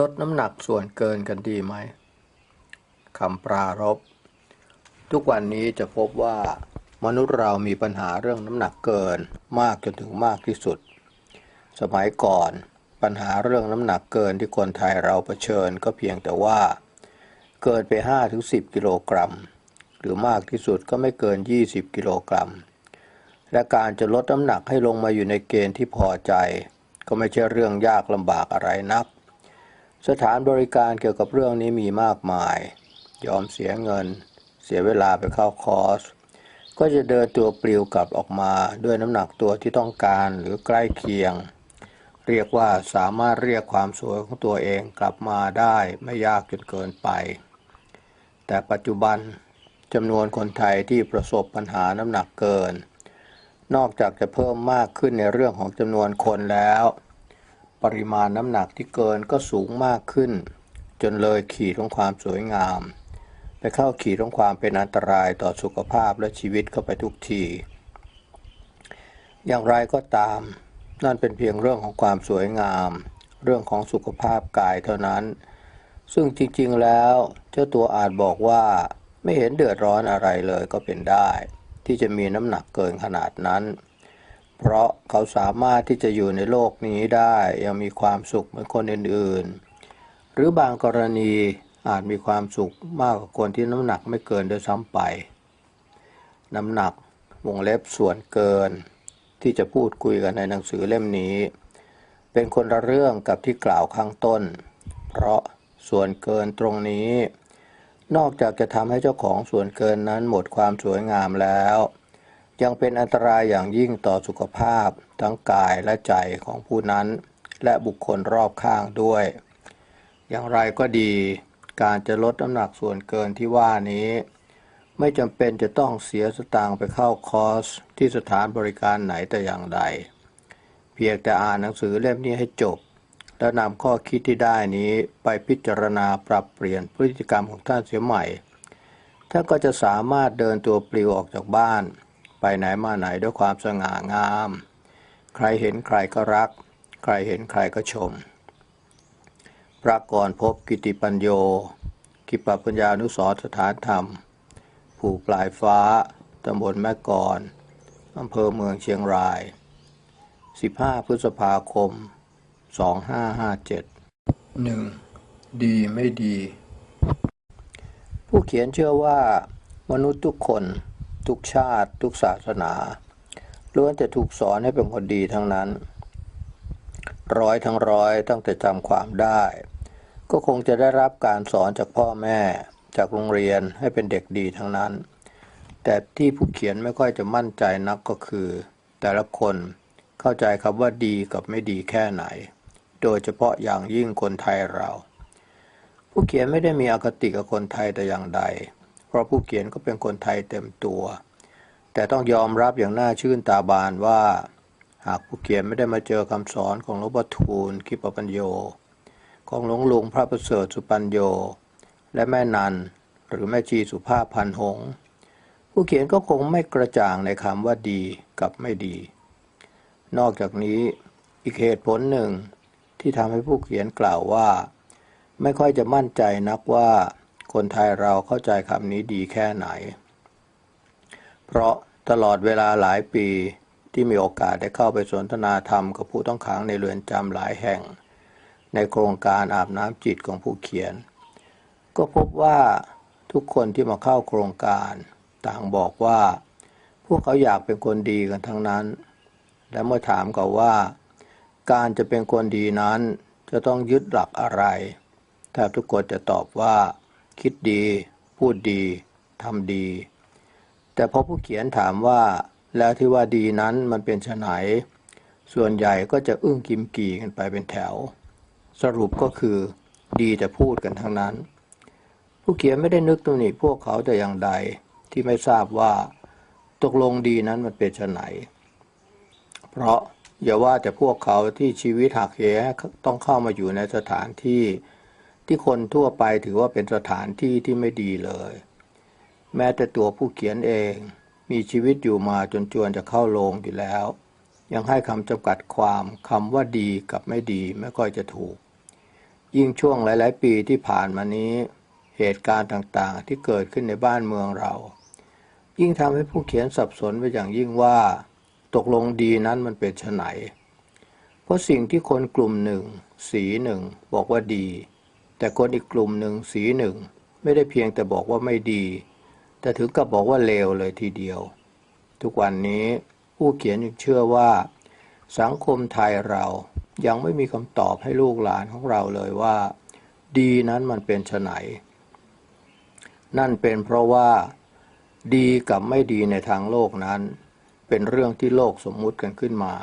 ลดน้ำหนักส่วนเกินกันดีไหมคำปรารภทุกวันนี้จะพบว่ามนุษย์เรามีปัญหาเรื่องน้ำหนักเกินมากจนถึงมากที่สุด สมัยก่อนปัญหาเรื่องน้ำหนักเกินที่คนไทยเราเผชิญก็เพียงแต่ว่า เกินไป5-10 กิโลกรัม หรือมากที่สุดก็ไม่เกิน 20 กิโลกรัม และการจะลดน้ำหนักให้ลงมาอยู่ในเกณฑ์ที่พอใจ ก็ไม่ใช่เรื่องยากลำบากอะไรนัก สถานบริการเกี่ยวกับเรื่องนี้มีมากมาย ยอมเสียเงิน เสียเวลาไปเข้าคอร์ส ก็จะเดินตัวปลิวกลับออกมาด้วยน้ำหนักตัวที่ต้องการหรือใกล้เคียง เรียกว่าสามารถเรียกความสวยของตัวเองกลับมาได้ไม่ยากจนเกินไป แต่ปัจจุบันจำนวนคนไทยที่ประสบปัญหาน้ำหนักเกิน นอกจากจะเพิ่มมากขึ้นในเรื่องของจำนวนคนแล้ว ปริมาณน้ำหนักที่เกินก็สูงมากขึ้น จนเลยขีดของความสวยงาม ไปเข้าขีดของความเป็นอันตรายต่อสุขภาพและชีวิตเข้าไปทุกที อย่างไรก็ตาม นั่นเป็นเพียงเรื่องของความสวยงาม เรื่องของสุขภาพกายเท่านั้น ซึ่งจริงๆแล้วเจ้าตัวอาจบอกว่าไม่เห็นเดือดร้อนอะไรเลยก็เป็นได้ ที่จะมีน้ำหนักเกินขนาดนั้น เพราะเขาสามารถที่จะอยู่ในโลกนี้ได้ยังมีความสุขเหมือนคนอื่นๆ หรือบางกรณีอาจมีความสุขมากกว่าคนที่น้ำหนักไม่เกินโดยซ้ำไป น้ำหนักวงเล็บส่วนเกิน ที่จะพูดคุยกันในหนังสือเล่มนี้ เป็นคนละเรื่องกับที่กล่าวข้างต้น เพราะส่วนเกินตรงนี้ นอกจากจะทำให้เจ้าของส่วนเกินนั้นหมดความสวยงามแล้ว ยังเป็นอันตรายอย่างยิ่งต่อสุขภาพ ทั้งกายและใจของผู้นั้น และบุคคลรอบข้างด้วย อย่างไรก็ดี การจะลดน้ำหนักส่วนเกินที่ว่านี้ ไม่จำเป็นจะต้องเสียสตางค์ไปเข้าคอร์สที่สถานบริการไหนแต่อย่างใด เพียงแต่อ่านหนังสือเล่มนี้ให้จบ แล้วนำข้อคิดที่ได้นี้ไปพิจารณาปรับเปลี่ยนพฤติกรรมของท่านเสียใหม่ท่านก็จะสามารถเดินตัวปลิวออกจากบ้าน ไปไหนมาไหนด้วยความสง่างาม ใครเห็นใครก็รัก ใครเห็นใครก็ชม พระกรพบกิติปัญโย กิปปัญญานุสรณ์สถานธรรม ผูปลายฟ้า ตำบลแม่กรอำเภอเมืองเชียงราย 15 พฤษภาคม 2557 1. ดีไม่ดี ผู้เขียนเชื่อว่ามนุษย์ทุกคน ทุกชาติ ทุกศาสนาล้วนแต่ถูกสอนให้เป็นคนดีทั้งนั้น ร้อยทั้งร้อยตั้งแต่จำความได้ ก็คงจะได้รับการสอนจากพ่อแม่ จากโรงเรียนให้เป็นเด็กดีทั้งนั้น แต่ที่ผู้เขียนไม่ค่อยจะมั่นใจนักก็คือ แต่ละคนเข้าใจคำว่าดีกับไม่ดีแค่ไหน โดยเฉพาะอย่างยิ่งคนไทยเรา ผู้เขียนไม่ได้มีอคติกับคนไทยแต่อย่างใด เพราะผู้เขียนก็เป็นคนไทยเต็มตัว แต่ต้องยอมรับอย่างน่าชื่นตาบานว่า หากผู้เขียนไม่ได้มาเจอคำสอนของหลวงพ่อทูลคิปปัญโย ของหลวงลุงพระประเสริฐสุปัญโย และแม่นันหรือแม่ชีสุภาพพันหง ผู้เขียนก็คงไม่กระจ่างในคำว่าดีกับไม่ดี นอกจากนี้อีกเหตุผลหนึ่งที่ทำให้ผู้เขียนกล่าวว่า ไม่ค่อยจะมั่นใจนักว่า คนไทยเราเข้าใจคำนี้ดีแค่ไหน เพราะตลอดเวลาหลายปีที่มีโอกาสได้เข้าไปสนทนาธรรมกับผู้ต้องขังในเรือนจำหลายแห่ง ในโครงการอาบน้ำจิตของผู้เขียน ก็พบว่าทุกคนที่มาเข้าโครงการต่างบอกว่า พวกเขาอยากเป็นคนดีกันทั้งนั้น และเมื่อถามเขาว่า การจะเป็นคนดีนั้นจะต้องยึดหลักอะไรแทบทุกคนจะตอบว่า คิดดี พูดดีทำดี แต่พอผู้เขียนถามว่า แล้วที่ว่าดีนั้นมันเป็นไฉนส่วนใหญ่ก็จะอึ้งกิมกี่กันไปเป็นแถว สรุปก็คือดีแต่พูดกันทั้งนั้น ผู้เขียนไม่ได้นึกตรงนี้พวกเขาแต่อย่างใดที่ไม่ทราบว่าตกลงดีนั้นมันเป็นไฉนเพราะอย่าว่าแต่พวกเขาที่ชีวิตหักเหต้องเข้ามาอยู่ในสถานที่ ที่คนทั่วไปถือว่าเป็นสถานที่ที่ไม่ดีเลย แม้แต่ตัวผู้เขียนเอง มีชีวิตอยู่มาจนจวนจะเข้าโรงอยู่แล้ว ยังให้คำจำกัดความคำว่าดีกับไม่ดีไม่ค่อยจะถูก ยิ่งช่วงหลาย ๆ ปีที่ผ่านมานี้ เหตุการณ์ต่างๆ ที่เกิดขึ้นในบ้านเมืองเรา ยิ่งทำให้ผู้เขียนสับสนไปอย่างยิ่งว่า ตกลงดีนั้นมันเป็นไฉนเพราะสิ่งที่คนกลุ่มหนึ่ง สีหนึ่งบอกว่าดี แต่คนอีกกลุ่มหนึ่งสีหนึ่ง ไม่ได้เพียงแต่บอกว่าไม่ดี แต่ถึงกับบอกว่าเลวเลยทีเดียว ทุกวันนี้ผู้เขียนยังเชื่อว่า สังคมไทยเรายังไม่มีคำตอบให้ลูกหลานของเราเลยว่า ดีนั้นมันเป็นไนนั่นเป็นเพราะว่า ดีกับไม่ดีในทางโลกนั้น เป็นเรื่องที่โลกสมมุติกันขึ้นมา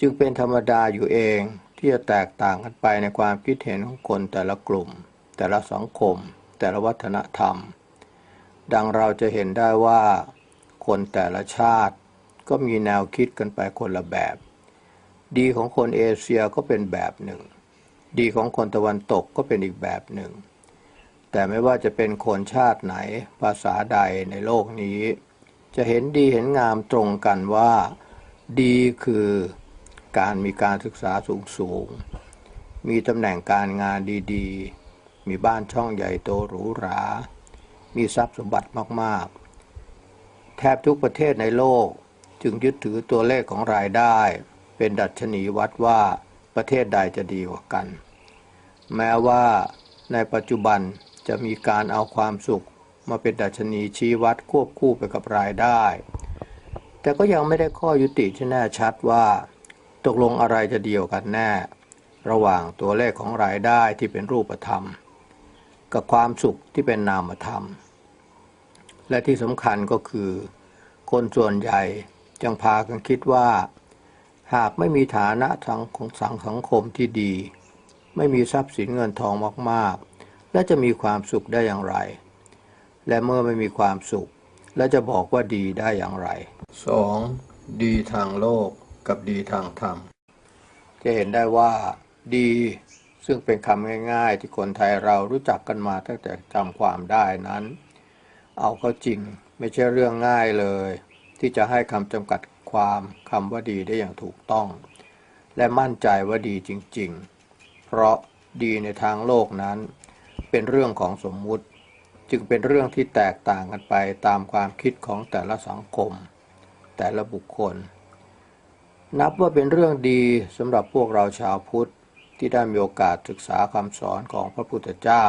จึงเป็นธรรมดาอยู่เอง ที่จะแตกต่างกันไปในความคิดเห็นของคนแต่ละกลุ่ม แต่ละสังคม แต่ละวัฒนธรรม ดังเราจะเห็นได้ว่า คนแต่ละชาติก็มีแนวคิดกันไปคนละแบบ ดีของคนเอเชียก็เป็นแบบหนึ่ง ดีของคนตะวันตกก็เป็นอีกแบบหนึ่ง แต่ไม่ว่าจะเป็นคนชาติไหนภาษาใดในโลกนี้ จะเห็นดีเห็นงามตรงกันว่า ดีคือ การมีการศึกษาสูงสูง มีตำแหน่งการงานดีๆ มีบ้านช่องใหญ่โตหรูหรา มีทรัพย์สมบัติมากๆ แทบทุกประเทศในโลกจึงยึดถือตัวเลขของรายได้ เป็นดัชนีวัดว่าประเทศใดจะดีกว่ากัน แม้ว่าในปัจจุบันจะมีการเอาความสุขมาเป็นดัชนีชี้วัดควบคู่ไปกับรายได้ แต่ก็ยังไม่ได้ข้อยุติที่แน่ชัดว่า ตกลงอะไรจะเดียวกันแน่ ระหว่างตัวเลขของรายได้ที่เป็นรูปธรรม กับความสุขที่เป็นนามธรรม และที่สำคัญก็คือ คนส่วนใหญ่จึงพากันคิดว่า หากไม่มีฐานะทางของสังสังคมที่ดี ไม่มีทรัพย์สินเงินทองมากๆ และจะมีความสุขได้อย่างไร และเมื่อไม่มีความสุข และจะบอกว่าดีได้อย่างไร 2. ดีทางโลก กับดีทางธรรม จะเห็นได้ว่าดีซึ่งเป็นคำง่าย ๆ ที่คนไทยเรารู้จักกันมาตั้งแต่จำความได้นั้น เอาเข้าจริงไม่ใช่เรื่องง่ายเลย ที่จะให้คำจำกัดความคำว่าดีได้อย่างถูกต้อง และมั่นใจว่าดีจริง ๆ เพราะดีในทางโลกนั้น เป็นเรื่องของสมมุติ จึงเป็นเรื่องที่แตกต่างกันไปตามความคิดของแต่ละสังคม แต่ละบุคคล นับว่าเป็นเรื่องดีสำหรับพวกเราชาวพุทธที่ได้มีโอกาสศึกษาคำสอนของพระพุทธเจ้า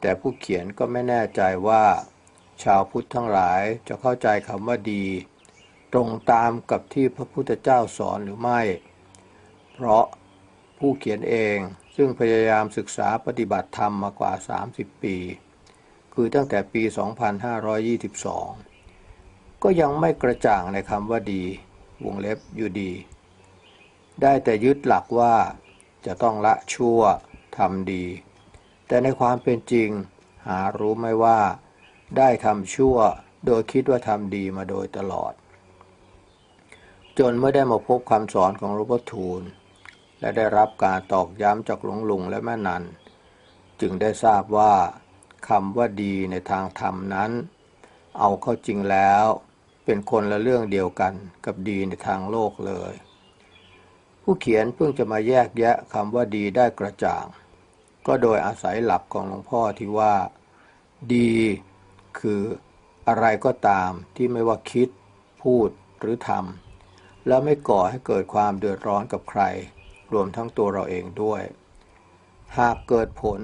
แต่ผู้เขียนก็ไม่แน่ใจว่า ชาวพุทธทั้งหลายจะเข้าใจคำว่าดี ตรงตามกับที่พระพุทธเจ้าสอนหรือไม่ เพราะผู้เขียนเองซึ่งพยายามศึกษาปฏิบัติธรรมมากว่า 30 ปี คือตั้งแต่ปี 2522 ก็ยังไม่กระจ่างในคำว่าดี วงเล็บอยู่ดี ได้แต่ยึดหลักว่าจะต้องละชั่วทำดี แต่ในความเป็นจริง หารู้ไหมว่า ได้ทำชั่วโดยคิดว่าทำดีมาโดยตลอด จนเมื่อได้มาพบคำสอนของหลวงพ่อทูล และได้รับการตอกย้ำจากหลวงลุงและแม่นัน จึงได้ทราบว่าคำว่าดีในทางธรรมนั้น เอาเข้าจริงแล้ว เป็นคนละเรื่องเดียวกันกับดีในทางโลกเลย ผู้เขียนเพิ่งจะมาแยกแยะคำว่าดีได้กระจ่าง ก็โดยอาศัยหลักของหลวงพ่อที่ว่า ดีคืออะไรก็ตามที่ไม่ว่าคิด พูดหรือทำแล้วไม่ก่อให้เกิดความเดือดร้อนกับใคร รวมทั้งตัวเราเองด้วย หากเกิดผล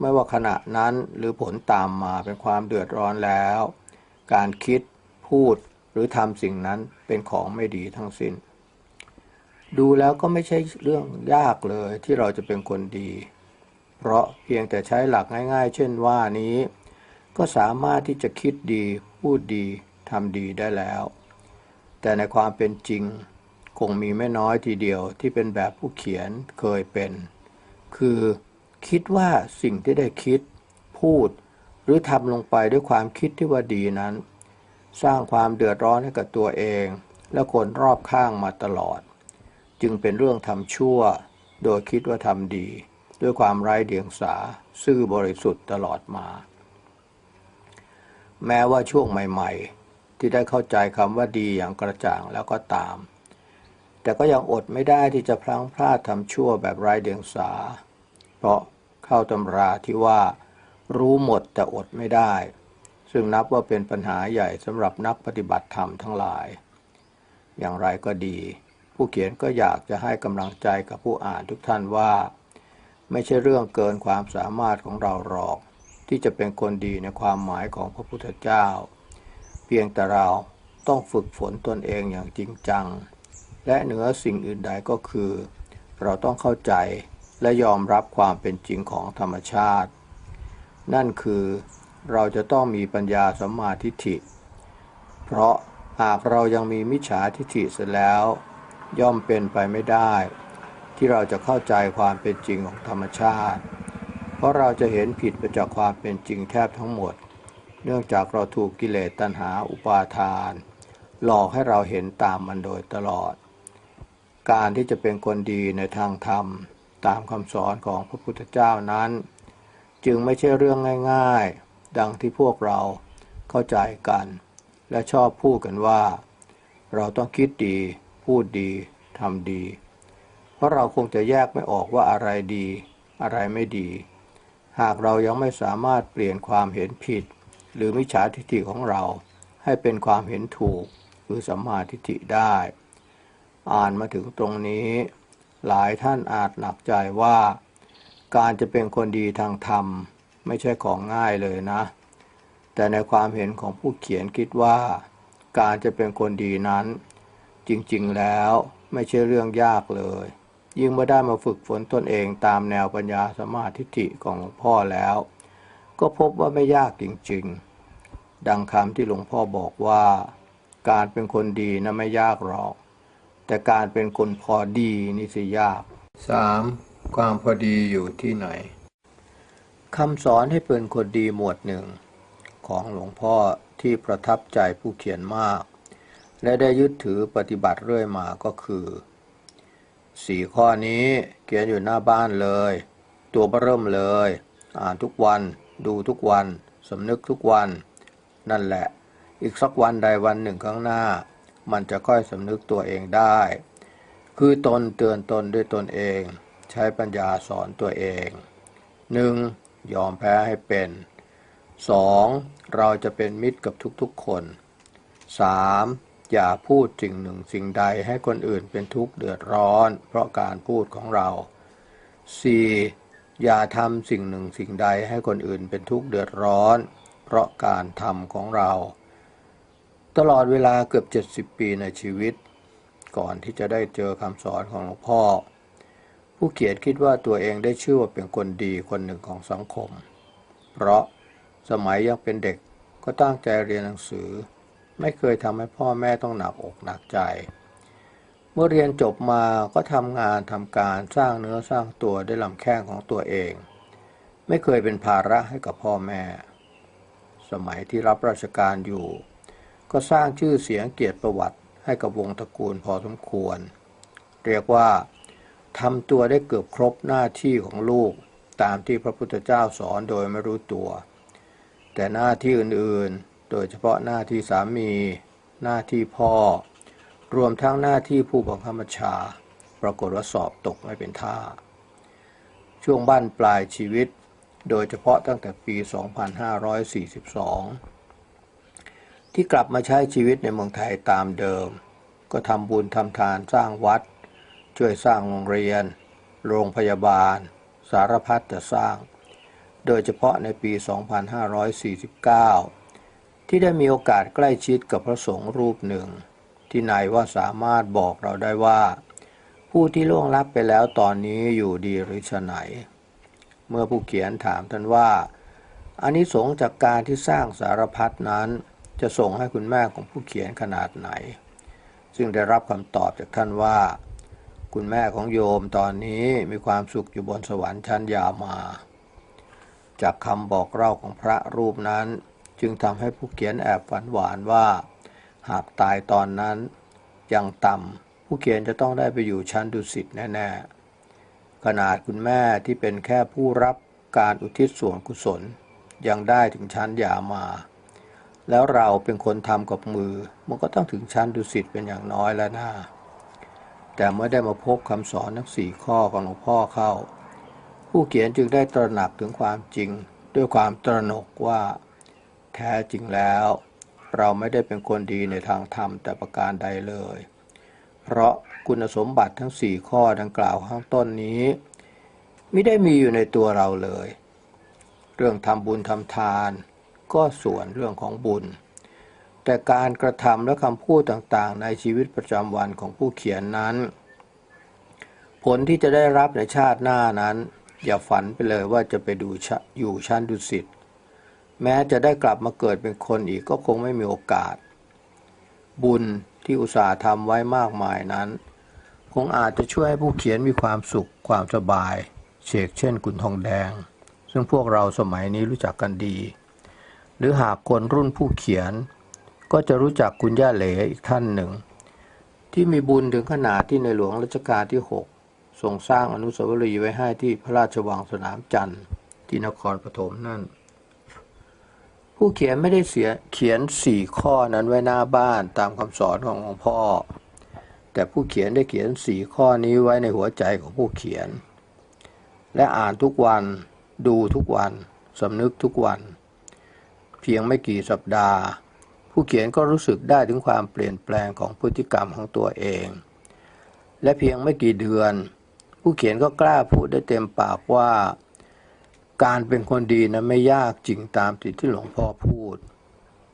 ไม่ว่าขณะนั้นหรือผลตามมาเป็นความเดือดร้อนแล้ว การคิดพูด หรือทำสิ่งนั้นเป็นของไม่ดีทั้งสิ้น ดูแล้วก็ไม่ใช่เรื่องยากเลยที่เราจะเป็นคนดี เพราะเพียงแต่ใช้หลักง่าย ๆ เช่นว่านี้ ก็สามารถที่จะคิดดี พูดดีทำดีได้แล้ว แต่ในความเป็นจริงคงมีไม่น้อยทีเดียวที่เป็นแบบผู้เขียนเคยเป็น คือคิดว่าสิ่งที่ได้คิด พูด หรือทำลงไปด้วยความคิดที่ว่าดีนั้น สร้างความเดือดร้อนให้กับตัวเอง และคนรอบข้างมาตลอด จึงเป็นเรื่องทำชั่ว โดยคิดว่าทำดี ด้วยความไร้เดียงสาซื่อบริสุทธิ์ตลอดมา แม้ว่าช่วงใหม่ๆ ที่ได้เข้าใจคำว่าดีอย่างกระจ่างแล้วก็ตาม แต่ก็ยังอดไม่ได้ที่จะพลั้งพลาดทำชั่วแบบไร้เดียงสา เพเพราะเข้าตำราที่ว่า รู้หมดแต่อดไม่ได้ ซึ่งนับว่าเป็นปัญหาใหญ่สำหรับนักปฏิบัติธรรมทั้งหลาย อย่างไรก็ดี ผู้เขียนก็อยากจะให้กำลังใจกับผู้อ่านทุกท่านว่า ไม่ใช่เรื่องเกินความสามารถของเราหรอก ที่จะเป็นคนดีในความหมายของพระพุทธเจ้า เพียงแต่เราต้องฝึกฝนตนเองอย่างจริงจัง และเหนือสิ่งอื่นใดก็คือ เราต้องเข้าใจและยอมรับความเป็นจริงของธรรมชาติ นั่นคือ เราจะต้องมีปัญญาสัมมาทิฏฐิ เพราะหากเรายังมีมิจฉาทิฏฐิเสร็จแล้ว ย่อมเป็นไปไม่ได้ ที่เราจะเข้าใจความเป็นจริงของธรรมชาติ เพราะเราจะเห็นผิดไปจากความเป็นจริงแทบทั้งหมด เนื่องจากเราถูกกิเลสตัณหาอุปาทาน หลอกให้เราเห็นตามมันโดยตลอด การที่จะเป็นคนดีในทางธรรม ตามคำสอนของพระพุทธเจ้านั้น จึงไม่ใช่เรื่องง่าย ๆ ดังที่พวกเราเข้าใจกัน และชอบพูดกันว่า เราต้องคิดดี พูดดีทำดี เพราะเราคงจะแยกไม่ออกว่าอะไรดี อะไรไม่ดี หากเรายังไม่สามารถเปลี่ยนความเห็นผิด หรือมิจฉาทิฏฐิของเราให้เป็นความเห็นถูกคือสัมมาทิฏฐิได้ อ่านมาถึงตรงนี้ หลายท่านอาจหนักใจว่า การจะเป็นคนดีทางธรรม ไม่ใช่ของง่ายเลยนะ แต่ในความเห็นของผู้เขียนคิดว่าการจะเป็นคนดีนั้น จริงๆแล้วไม่ใช่เรื่องยากเลย ยิ่งเมื่อได้มาฝึกฝนตนเองตามแนวปัญญาสมาธิฐิของหลวงพ่อแล้ว ก็พบว่าไม่ยากจริงๆ ดังคำที่หลวงพ่อบอกว่า การเป็นคนดีนะไม่ยากหรอก แต่การเป็นคนพอดีนี่สิยาก 3. ความพอดีอยู่ที่ไหน คำสอนให้เป็นคนดีหมวดหนึ่ง ของหลวงพ่อที่ประทับใจผู้เขียนมาก และได้ยึดถือปฏิบัติเรื่อยมาก็คือสี่ข้อนี้เขียนอยู่หน้าบ้านเลย ตัวเริ่มเลย อ่านทุกวันดูทุกวันสำนึกทุกวัน นั่นแหละ อีกสักวันใดวันหนึ่งข้างหน้า มันจะค่อยสำนึกตัวเองได้ คือตนเตือนตนด้วยตนเอง ใช้ปัญญาสอนตัวเอง 1. ยอมแพ้ให้เป็น 2. เราจะเป็นมิตรกับทุกๆคน 3. อย่าพูดสิ่งหนึ่งสิ่งใดให้คนอื่นเป็นทุกข์เดือดร้อน เพราะการพูดของเรา 4. อย่าทำสิ่งหนึ่งสิ่งใดให้คนอื่นเป็นทุกข์เดือดร้อน เพราะการทำของเรา ตลอดเวลาเกือบ 70 ปีในชีวิต ก่อนที่จะได้เจอคำสอนของหลวงพ่อ ผู้เขียนคิดว่าตัวเองได้ชื่อว่าเป็นคนดีคนหนึ่งของสังคม เพราะสมัยยังเป็นเด็กก็ตั้งใจเรียนหนังสือ ไม่เคยทำให้พ่อแม่ต้องหนักอกหนักใจ เมื่อเรียนจบมาก็ทำงานทำการสร้างเนื้อสร้างตัวด้วยลำแข้งของตัวเอง ไม่เคยเป็นภาระให้กับพ่อแม่ สมัยที่รับราชการอยู่ ก็สร้างชื่อเสียงเกียรติประวัติให้กับวงตระกูลพอสมควร เรียกว่า ทำตัวได้เกือบครบหน้าที่ของลูก ตามที่พระพุทธเจ้าสอนโดยไม่รู้ตัว แต่หน้าที่อื่นๆ โดยเฉพาะหน้าที่สามี หน้าที่พ่อ รวมทั้งหน้าที่ผู้บังคับบัญชา ปรากฏว่าสอบตกไม่เป็นท่า ช่วงบ้านปลายชีวิต โดยเฉพาะตั้งแต่ปี 2542 ที่กลับมาใช้ชีวิตในเมืองไทยตามเดิม ก็ทำบุญทำทานสร้างวัด ช่วยสร้างโรงเรียน โรงพยาบาล สารพัดจะสร้าง โดยเฉพาะในปี 2549 ที่ได้มีโอกาสใกล้ชิดกับพระสงฆ์รูปหนึ่ง ที่นายว่าสามารถบอกเราได้ว่า ผู้ที่ล่วงลับไปแล้วตอนนี้อยู่ดีหรือฉไหน เมื่อผู้เขียนถามท่านว่าอานิสงส์จากการที่สร้างสารพัดนั้น จะส่งให้คุณแม่ของผู้เขียนขนาดไหน ซึ่งได้รับคำตอบจากท่านว่า คุณแม่ของโยมตอนนี้มีความสุขอยู่บนสวรรค์ชั้นยามา จากคำบอกเล่าของพระรูปนั้น จึงทำให้ผู้เขียนแอบฝันหวานว่า หากตายตอนนั้นยังต่ำผู้เขียนจะต้องได้ไปอยู่ชั้นดุสิตแน่ๆ ขนาดคุณแม่ที่เป็นแค่ผู้รับการอุทิศส่วนกุศลยังได้ถึงชั้นยามา แล้วเราเป็นคนทำกับมือ มันก็ต้องถึงชั้นดุสิตเป็นอย่างน้อยแล้วนะ แต่เมื่อได้มาพบคำสอนทั้งสี่ข้อของหลวงพ่อเข้า ผู้เขียนจึงได้ตระหนักถึงความจริง ด้วยความตระหนกว่า แท้จริงแล้ว เราไม่ได้เป็นคนดีในทางธรรมแต่ประการใดเลย เพราะคุณสมบัติทั้งสี่ข้อดังกล่าวข้างต้นนี้ไม่ได้มีอยู่ในตัวเราเลย เรื่องทำบุญทำทาน ก็ส่วนเรื่องของบุญ แต่การกระทำและคำพูดต่างๆ ในชีวิตประจำวันของผู้เขียนนั้น ผลที่จะได้รับในชาติหน้านั้น อย่าฝันไปเลยว่าจะไปดูชะอยู่ชั้นดุสิตแม้จะได้กลับมาเกิดเป็นคนอีกก็คงไม่มีโอกาส บุญที่อุตสาห์ทำไว้มากมายนั้น คงอาจจะช่วยให้ผู้เขียนมีความสุขความสบายเชกเช่นกุนทองแดง ซึ่งพวกเราสมัยนี้รู้จักกันดี หรือหากคนรุ่นผู้เขียน ก็จะรู้จักคุณย่าเหลอีกท่านหนึ่ง ที่มีบุญถึงขนาดที่ในหลวงรัชกาลที่ 6 ทรงสร้างอนุสาวรีย์ไว้ให้ที่พระราชวังสนามจันทร์ที่นครปฐมนั่น ผู้เขียนไม่ได้เสียเขียนสี่ข้อนั้นไว้หน้าบ้านตามคำสอนของหลวงพ่อ แต่ผู้เขียนได้เขียนสี่ข้อนี้ไว้ในหัวใจของผู้เขียน และอ่านทุกวันดูทุกวันสำนึกทุกวัน เพียงไม่กี่สัปดาห์ ผู้เขียนก็รู้สึกได้ถึงความเปลี่ยนแปลงของพฤติกรรมของตัวเอง และเพียงไม่กี่เดือน ผู้เขียนก็กล้าพูดได้เต็มปากว่า การเป็นคนดีนั้นไม่ยากจริงตามที่ที่หลวงพ่อพูด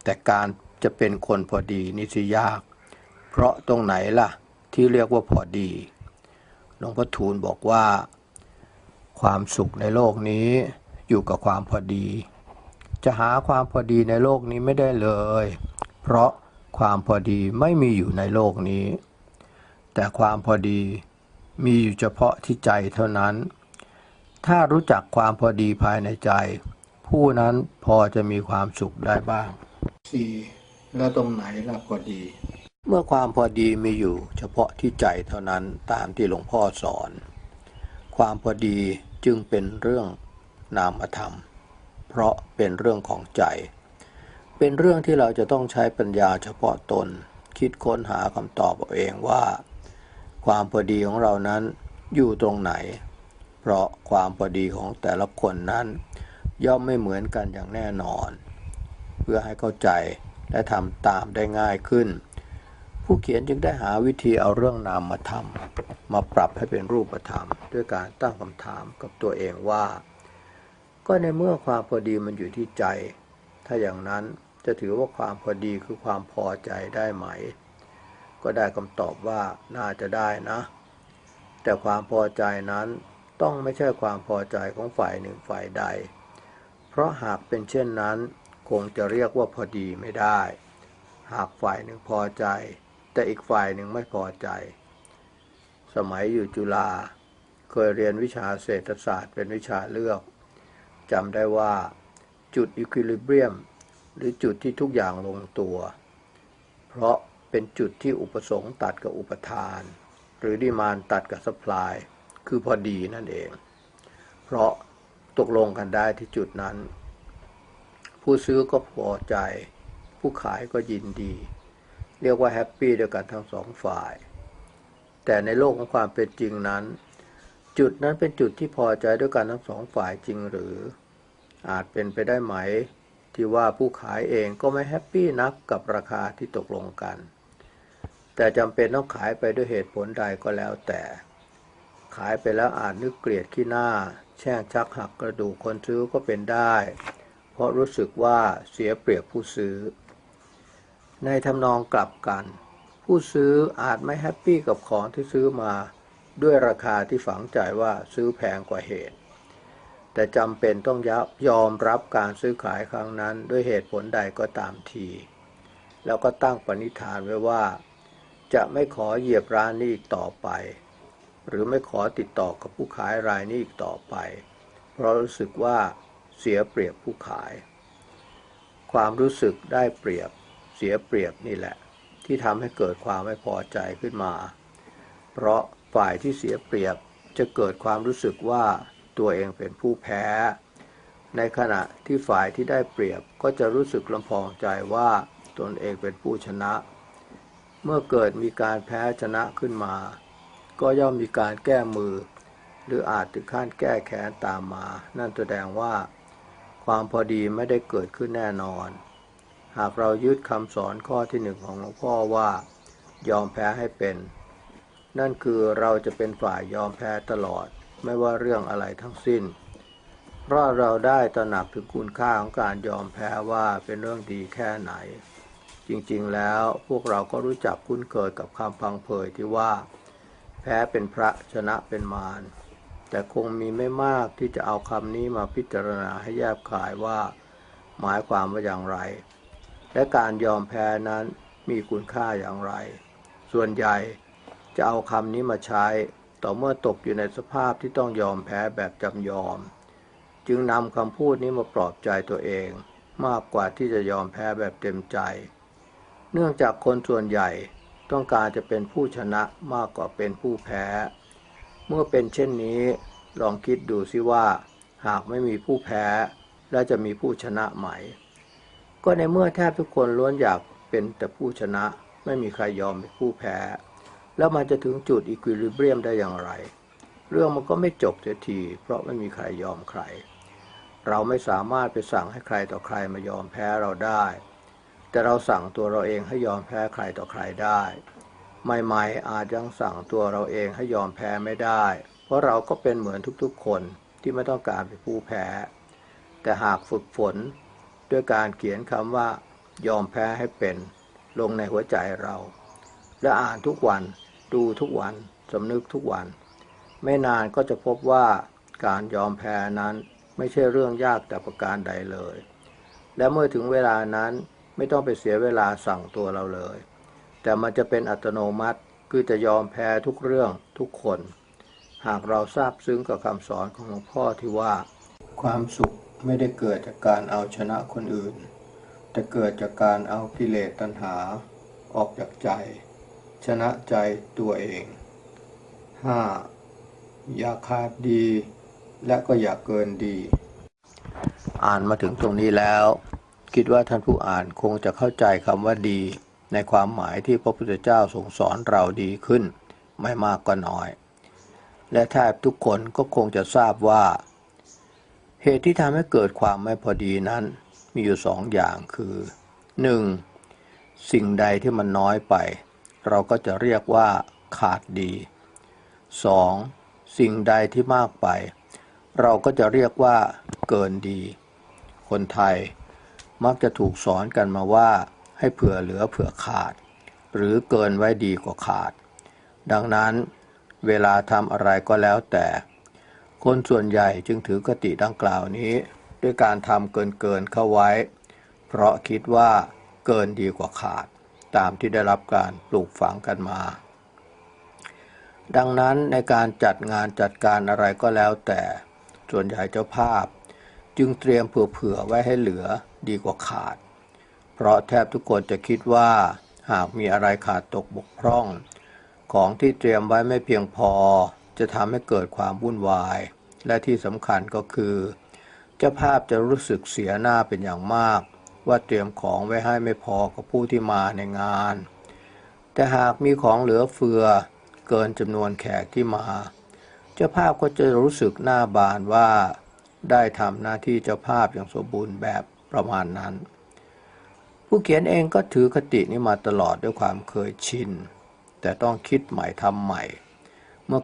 แต่การจะเป็นคนพอดีนี่สิยาก เพราะตรงไหนล่ะ ที่เรียกว่าพอดีหลวงพ่อทูลบอกว่า ความสุขในโลกนี้อยู่กับความพอดี จะหาความพอดีในโลกนี้ไม่ได้เลย เพราะความพอดีไม่มีอยู่ในโลกนี้ แต่ความพอดีมีอยู่เฉพาะที่ใจเท่านั้น ถ้ารู้จักความพอดีภายในใจ ผู้นั้นพอจะมีความสุขได้บ้าง 4. แล้วตรงไหนล่ะพอดี เมื่อความพอดีมีอยู่เฉพาะที่ใจเท่านั้นตามที่หลวงพ่อสอน ความพอดีจึงเป็นเรื่องนามธรรม เพราะเป็นเรื่องของใจ เป็นเรื่องที่เราจะต้องใช้ปัญญาเฉพาะตน คิดค้นหาคำตอบเอาเองว่า ความพอดีของเรานั้นอยู่ตรงไหน เพราะความพอดีของแต่ละคนนั้น ย่อมไม่เหมือนกันอย่างแน่นอน เพื่อให้เข้าใจและทำตามได้ง่ายขึ้น ผู้เขียนจึงได้หาวิธีเอาเรื่องนามธรรมมาปรับให้เป็นรูปธรรม ด้วยการตั้งคำถามกับตัวเองว่า ก็ในเมื่อความพอดีมันอยู่ที่ใจ ถ้าอย่างนั้น จะถือว่าความพอดีคือความพอใจได้ไหม ก็ได้คำตอบว่าน่าจะได้นะ แต่ความพอใจนั้นต้องไม่ใช่ความพอใจของฝ่ายหนึ่งฝ่ายใด เพราะหากเป็นเช่นนั้น คงจะเรียกว่าพอดีไม่ได้ หากฝ่ายหนึ่งพอใจ แต่อีกฝ่ายหนึ่งไม่พอใจ สมัยอยู่จุฬาเคยเรียนวิชาเศรษฐศาสตร์เป็นวิชาเลือกจำได้ว่าจุดอิควิลิเบียม หรือจุดที่ทุกอย่างลงตัว เพราะเป็นจุดที่อุปสงค์ตัดกับอุปทาน หรือดีมานตัดกับสป라이คือพอดีนั่นเอง เพราะตกลงกันได้ที่จุดนั้น ผู้ซื้อก็พอใจ ผู้ขายก็ยินดี เรียกว่าแฮปปี้ด้วยกันทั้งสองฝ่าย แต่ในโลกของความเป็นจริงนั้น จุดนั้นเป็นจุดที่พอใจด้วยกันทั้งสองฝ่ายจริงหรือ อาจเป็นไปได้ไหม ที่ว่าผู้ขายเองก็ไม่แฮปปี้นักกับราคาที่ตกลงกัน แต่จำเป็นต้องขายไปด้วยเหตุผลใดก็แล้วแต่ ขายไปแล้วอาจนึกเกลียดขี้หน้า แช่งชักหักกระดูกคนซื้อก็เป็นได้ เพราะรู้สึกว่าเสียเปรียบผู้ซื้อ ในทำนองกลับกัน ผู้ซื้ออาจไม่แฮปปี้กับของที่ซื้อมา ด้วยราคาที่ฝังใจว่าซื้อแพงกว่าเหตุ แต่จำเป็นต้องยอมรับการซื้อขายครั้งนั้นด้วยเหตุผลใดก็ตามที แล้วก็ตั้งปณิธานไว้ว่า จะไม่ขอเหยียบร้านนี้อีกต่อไป หรือไม่ขอติดต่อกับผู้ขายรายนี้อีกต่อไป เพราะรู้สึกว่าเสียเปรียบผู้ขาย ความรู้สึกได้เปรียบเสียเปรียบนี่แหละ ที่ทำให้เกิดความไม่พอใจขึ้นมา เพราะฝ่ายที่เสียเปรียบจะเกิดความรู้สึกว่า ตัวเองเป็นผู้แพ้ ในขณะที่ฝ่ายที่ได้เปรียบก็จะรู้สึกลำพองใจว่าตนเองเป็นผู้ชนะ เมื่อเกิดมีการแพ้ชนะขึ้นมา ก็ย่อมมีการแก้มือ หรืออาจถึงขั้นแก้แค้นตามมา นั่นแสดงว่า ความพอดีไม่ได้เกิดขึ้นแน่นอน หากเรายึดคำสอนข้อที่หนึ่งของหลวงพ่อว่า ยอมแพ้ให้เป็น นั่นคือเราจะเป็นฝ่ายยอมแพ้ตลอด ไม่ว่าเรื่องอะไรทั้งสิ้น เพราะเราได้ตระหนักถึงคุณค่าของการยอมแพ้ว่าเป็นเรื่องดีแค่ไหน จริงๆแล้วพวกเราก็รู้จักคุ้นเคยกับคำพังเพยที่ว่า แพ้เป็นพระชนะเป็นมารแต่คงมีไม่มากที่จะเอาคำนี้มาพิจารณาให้แยบขายว่า หมายความว่าอย่างไร และการยอมแพ้นั้นมีคุณค่าอย่างไร ส่วนใหญ่จะเอาคำนี้มาใช้ ต่อเมื่อตกอยู่ในสภาพที่ต้องยอมแพ้แบบจำยอม จึงนำคำพูดนี้มาปลอบใจตัวเอง มากกว่าที่จะยอมแพ้แบบเต็มใจ เนื่องจากคนส่วนใหญ่ต้องการจะเป็นผู้ชนะมากกว่าเป็นผู้แพ้ เมื่อเป็นเช่นนี้ลองคิดดูซิว่า หากไม่มีผู้แพ้ แล้วจะมีผู้ชนะไหม ก็ในเมื่อแทบทุกคนล้วนอยากเป็นแต่ผู้ชนะ ไม่มีใครยอมเป็นผู้แพ้ แล้วมันจะถึงจุดอีควิลิเบียมได้อย่างไร เรื่องมันก็ไม่จบเสียที เพราะไม่มีใครยอมใคร เราไม่สามารถไปสั่งให้ใครต่อใครมายอมแพ้เราได้ แต่เราสั่งตัวเราเองให้ยอมแพ้ใครต่อใครได้ ใหม่ๆอาจยังสั่งตัวเราเองให้ยอมแพ้ไม่ได้ เพราะเราก็เป็นเหมือนทุกๆคนที่ไม่ต้องการเป็นผู้แพ้ แต่หากฝึกฝนด้วยการเขียนคำว่ายอมแพ้ให้เป็นลงในหัวใจเรา และอ่านทุกวัน ดูทุกวันสำนึกทุกวัน ไม่นานก็จะพบว่าการยอมแพ้นั้นไม่ใช่เรื่องยากแต่ประการใดเลย และเมื่อถึงเวลานั้นไม่ต้องไปเสียเวลาสั่งตัวเราเลย แต่มันจะเป็นอัตโนมัติคือจะยอมแพ้ทุกเรื่องทุกคน หากเราทราบซึ้งกับคำสอนของหลวงพ่อที่ว่า ความสุขไม่ได้เกิดจากการเอาชนะคนอื่น แต่เกิดจากการเอากิเลสตัณหาออกจากใจ ชนะใจตัวเอง 5. อย่าขาดดี และก็อย่าเกินดี อ่านมาถึงตรงนี้แล้ว คิดว่าท่านผู้อ่านคงจะเข้าใจคำว่าดี ในความหมายที่พระพุทธเจ้าทรงสอนเราดีขึ้น ไม่มากก็น้อย และแทบทุกคนก็คงจะทราบว่า เหตุที่ทำให้เกิดความไม่พอดีนั้นมีอยู่สองอย่างคือ 1. สิ่งใดที่มันน้อยไป เราก็จะเรียกว่าขาดดี 2. สิ่งใดที่มากไป เราก็จะเรียกว่าเกินดี คนไทยมักจะถูกสอนกันมาว่า ให้เผื่อเหลือเผื่อขาด หรือเกินไว้ดีกว่าขาด ดังนั้นเวลาทำอะไรก็แล้วแต่ คนส่วนใหญ่จึงถือกติดังกล่าวนี้ ด้วยการทำเกินเกินเข้าไว้ เพราะคิดว่าเกินดีกว่าขาด ตามที่ได้รับการปลูกฝังกันมา ดังนั้นในการจัดงานจัดการอะไรก็แล้วแต่ส่วนใหญ่เจ้าภาพ จึงเตรียมเผื่อๆไว้ให้เหลือดีกว่าขาด เพราะแทบทุกคนจะคิดว่าหากมีอะไรขาดตกบกพร่อง ของที่เตรียมไว้ไม่เพียงพอ จะทำให้เกิดความวุ่นวาย และที่สำคัญก็คือ เจ้าภาพจะรู้สึกเสียหน้าเป็นอย่างมาก ว่าเตรียมของไว้ให้ไม่พอกับผู้ที่มาในงาน แต่หากมีของเหลือเฟือเกินจำนวนแขกที่มา เจ้าภาพก็จะรู้สึกหน้าบานว่าได้ทำหน้าที่เจ้าภาพอย่างสมบูรณ์แบบประมาณนั้น ผู้เขียนเองก็ถือคตินี้มาตลอดด้วยความเคยชิน แต่ต้องคิดใหม่ทำใหม่